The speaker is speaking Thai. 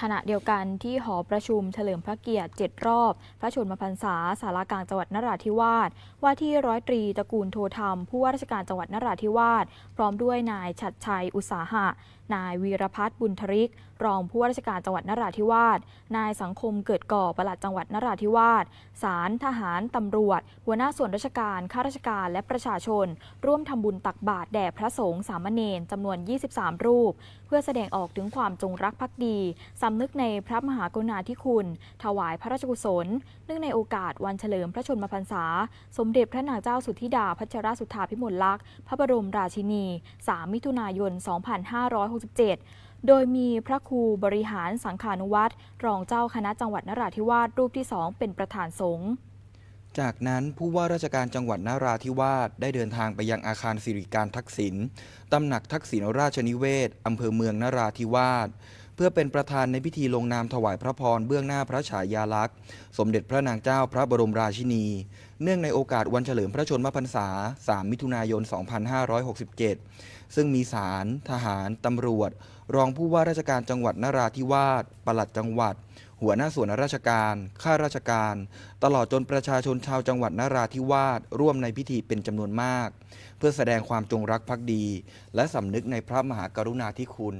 ขณะเดียวกันที่หอประชุมเฉลิมพระเกียรติ 7 รอบ พระชนมพรรษาสารากลางจังหวัดนราธิวาสว่าที่ร้อยตรีตระกูลโทธรรม ผู้ว่าราชการจังหวัดนราธิวาสพร้อมด้วยนายฉัดชัยอุตสาหะ นายวีรพัฒน์บุญทริก รองผู้ว่าราชการจังหวัดนราธิวาส นายสังคมเกิดก่อปลัดจังหวัดนราธิวาสศาลทหาร ตำรวจ หัวหน้าส่วนราชการ ข้าราชการ และประชาชน ร่วมทำบุญตักบาตรแด่พระสงฆ์สามเณรจำนวน 23 รูป เพื่อแสดงออกถึงความจงรักภักดีสำนึกในพระมหากรุณาธิคุณ ถวายพระราชกุศล เนื่องในโอกาสวันเฉลิมพระชนมพรรษา สมเด็จพระนางเจ้าสุทธิดาพัชรสุธาพิมลลักษณ์พระบรมราชินี 3 มิถุนายน2567 โดยมีพระครูบริหารสังขานุวัตรรองเจ้าคณะจังหวัดนราธิวาสรูปที่สองเป็นประธานสงฆ์จากนั้นผู้ว่าราชการจังหวัดนราธิวาสได้เดินทางไปยังอาคารสิริการทักษิณตำหนักทักษิณราชนิเวศ อำเภอเมืองนราธิวาส พื่อเป็นประธานในพิธีลงนามถวายพระพรเบื้องหน้าพระฉายาลักษณ์ สมเด็จพระนางเจ้าพระบรมราชินี เนื่องในโอกาสวันเฉลิมพระชนมพรรษา 3 มิถุนายน 2567 ซึ่งมีศาลทหาร ตำรวจ รองผู้ว่าราชการจังหวัดนราธิวาสปลัดจังหวัด หัวหน้าส่วนราชการ ข้าราชการ ตลอดจนประชาชนชาวจังหวัดนราธิวาสร่วมในพิธีเป็นจำนวนมาก เพื่อแสดงความจงรักภักดี และสำนึกในพระมหากรุณาธิคุณ